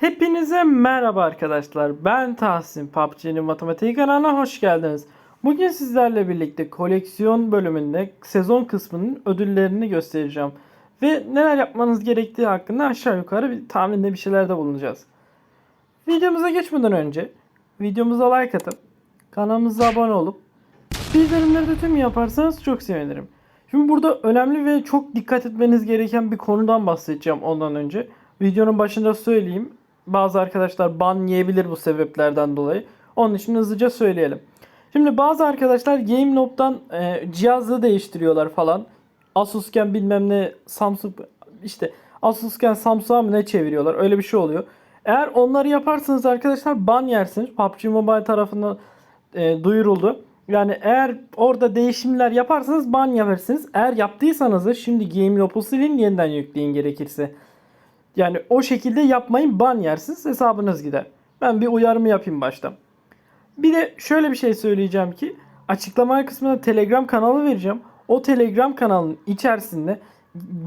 Hepinize merhaba arkadaşlar. Ben Tahsin. PUBG'nin matematik kanalına hoş geldiniz. Bugün sizlerle birlikte koleksiyon bölümünde sezon kısmının ödüllerini göstereceğim. Ve neler yapmanız gerektiği hakkında aşağı yukarı bir tahminde bir şeylerde bulunacağız. Videomuza geçmeden önce videomuza like atıp kanalımıza abone olup bildirimleri de tüm yaparsanız çok sevinirim. Şimdi burada önemli ve çok dikkat etmeniz gereken bir konudan bahsedeceğim ondan önce. Videonun başında söyleyeyim. Bazı arkadaşlar ban yiyebilir bu sebeplerden dolayı. Onun için hızlıca söyleyelim. Şimdi bazı arkadaşlar GameLob'dan e, cihazı değiştiriyorlar falan. Asus'ken bilmem ne Samsung işte Asus'ken Samsung'a mı ne çeviriyorlar. Öyle bir şey oluyor. Eğer onları yaparsanız arkadaşlar ban yersiniz. PUBG Mobile tarafından e, duyuruldu. Yani eğer orada değişimler yaparsanız ban yaparsınız. Eğer yaptıysanız da şimdi Game Lob'u silin yeniden yükleyin gerekirse. Yani o şekilde yapmayın ban yersiniz hesabınız gider. Ben bir uyarımı yapayım başta. Bir de şöyle bir şey söyleyeceğim ki açıklama kısmına Telegram kanalı vereceğim. O Telegram kanalının içerisinde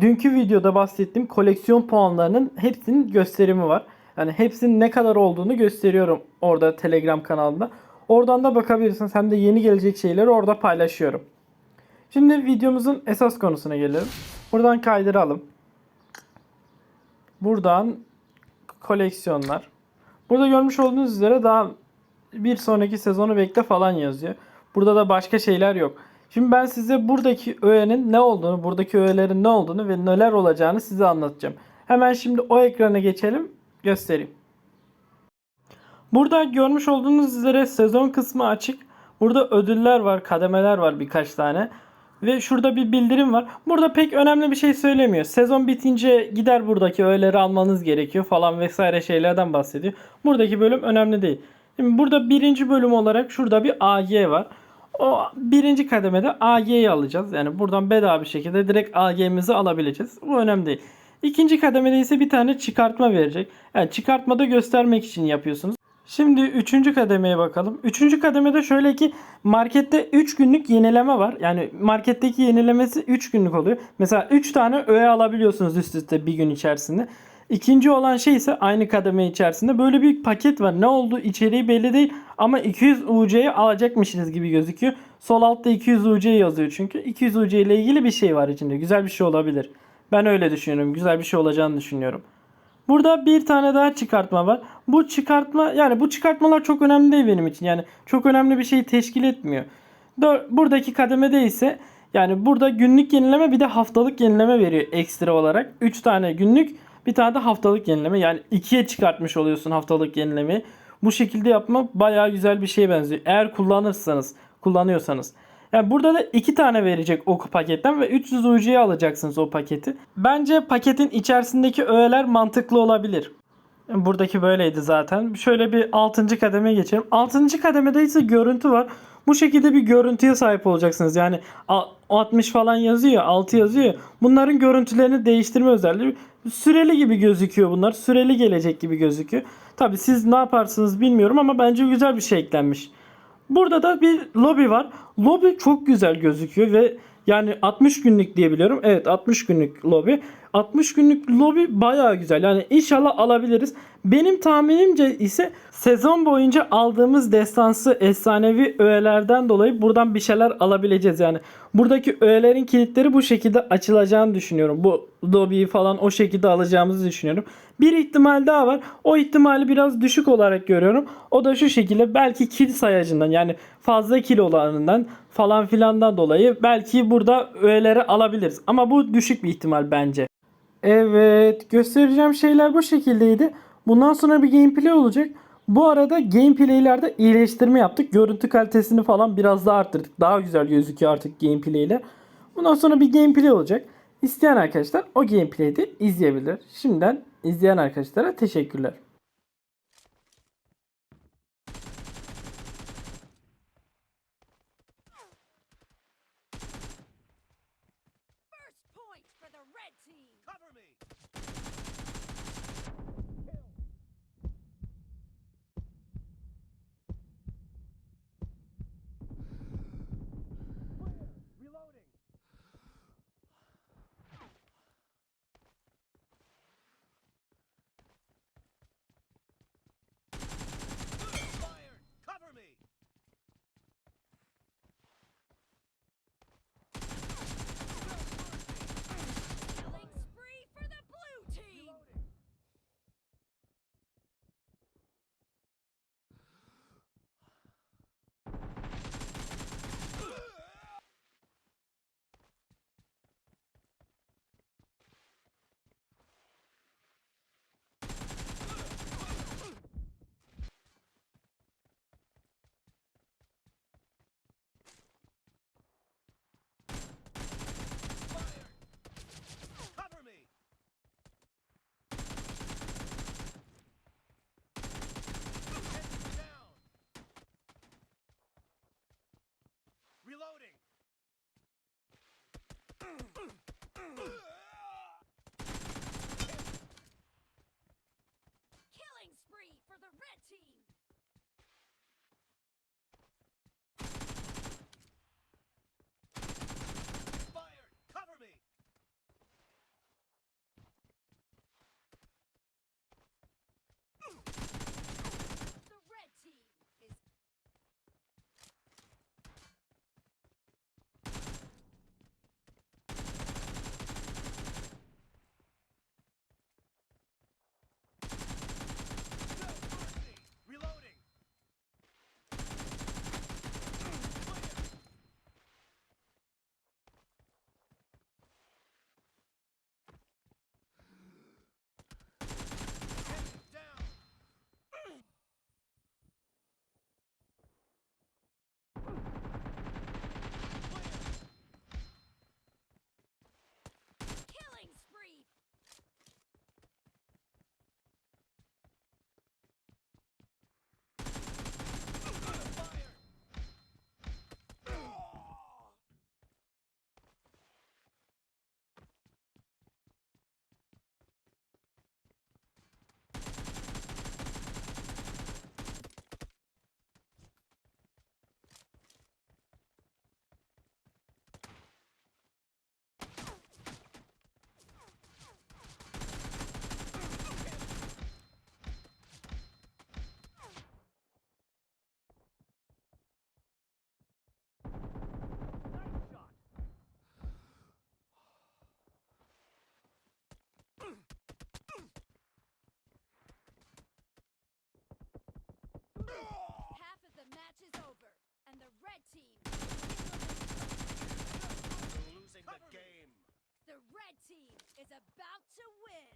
dünkü videoda bahsettiğim koleksiyon puanlarının hepsinin gösterimi var. Yani hepsinin ne kadar olduğunu gösteriyorum orada Telegram kanalında. Oradan da bakabilirsiniz. Hem de yeni gelecek şeyleri orada paylaşıyorum. Şimdi videomuzun esas konusuna gelelim. Buradan kaydıralım. Buradan koleksiyonlar. Burada görmüş olduğunuz üzere daha bir sonraki sezonu bekle falan yazıyor. Burada da başka şeyler yok. Şimdi ben size buradaki öğenin ne olduğunu, buradaki öğelerin ne olduğunu ve neler olacağını size anlatacağım. Hemen şimdi o ekrana geçelim, göstereyim. Burada görmüş olduğunuz üzere sezon kısmı açık. Burada ödüller var, kademeler var birkaç tane. Ve şurada bir bildirim var. Burada pek önemli bir şey söylemiyor. Sezon bitince gider buradaki öğeleri almanız gerekiyor falan vesaire şeylerden bahsediyor. Buradaki bölüm önemli değil. Şimdi burada birinci bölüm olarak şurada bir AG var. O birinci kademede AG'yi alacağız. Yani buradan bedava bir şekilde direkt AG'mizi alabileceğiz. Bu önemli değil. İkinci kademede ise bir tane çıkartma verecek. Yani çıkartmada göstermek için yapıyorsunuz. Şimdi üçüncü kademeye bakalım. Üçüncü kademede şöyle ki markette 3 günlük yenileme var. Yani marketteki yenilemesi 3 günlük oluyor. Mesela 3 tane öğe alabiliyorsunuz üst üste bir gün içerisinde. İkinci olan şey ise aynı kademe içerisinde böyle bir paket var. Ne oldu içeriği belli değil ama 200 UC'yi alacakmışsınız gibi gözüküyor. Sol altta 200 UC yazıyor çünkü. 200 UC ile ilgili bir şey var içinde. Güzel bir şey olabilir. Ben öyle düşünüyorum. Güzel bir şey olacağını düşünüyorum. Burada bir tane daha çıkartma var. Bu çıkartma yani bu çıkartmalar çok önemli değil benim için. Yani çok önemli bir şey teşkil etmiyor. Buradaki kademede ise yani burada günlük yenileme bir de haftalık yenileme veriyor ekstra olarak. 3 tane günlük bir tane de haftalık yenileme. Yani ikiye çıkartmış oluyorsun haftalık yenilemeyi. Bu şekilde yapma bayağı güzel bir şeye benziyor. Eğer kullanırsanız, kullanıyorsanız. Yani burada da iki tane verecek o paketten ve 300 UC'ye alacaksınız o paketi. Bence paketin içerisindeki öğeler mantıklı olabilir. Buradaki böyleydi zaten. Şöyle bir 6. kademeye geçelim. 6. kademede ise görüntü var. Bu şekilde bir görüntüye sahip olacaksınız. Yani a- 60 falan yazıyor, 6 yazıyor. Bunların görüntülerini değiştirme özelliği süreli gibi gözüküyor bunlar. Süreli gelecek gibi gözüküyor. Tabi siz ne yaparsınız bilmiyorum ama bence güzel bir şey eklenmiş. Burada da bir lobi var. Lobi çok güzel gözüküyor ve yani 60 günlük diyebiliyorum. Evet 60 günlük lobi. 60 günlük lobi bayağı güzel. Yani inşallah alabiliriz. Benim tahminimce ise sezon boyunca aldığımız destansı efsanevi öğelerden dolayı buradan bir şeyler alabileceğiz. Yani buradaki öğelerin kilitleri bu şekilde açılacağını düşünüyorum. Bu lobiyi falan o şekilde alacağımızı düşünüyorum. Bir ihtimal daha var. O ihtimali biraz düşük olarak görüyorum. O da şu şekilde belki kil sayacından yani fazla kil olanından falan filandan dolayı belki burada öğeleri alabiliriz. Ama bu düşük bir ihtimal bence. Evet göstereceğim şeyler bu şekildeydi. Bundan sonra bir gameplay olacak. Bu arada gameplaylerde iyileştirme yaptık. Görüntü kalitesini falan biraz daha arttırdık. Daha güzel gözüküyor artık gameplay'le. Bundan sonra bir gameplay olacak. İsteyen arkadaşlar o gameplay'i de izleyebilir. Şimdiden izleyen arkadaşlara teşekkürler. Team. We're losing the game. The red team is about to win.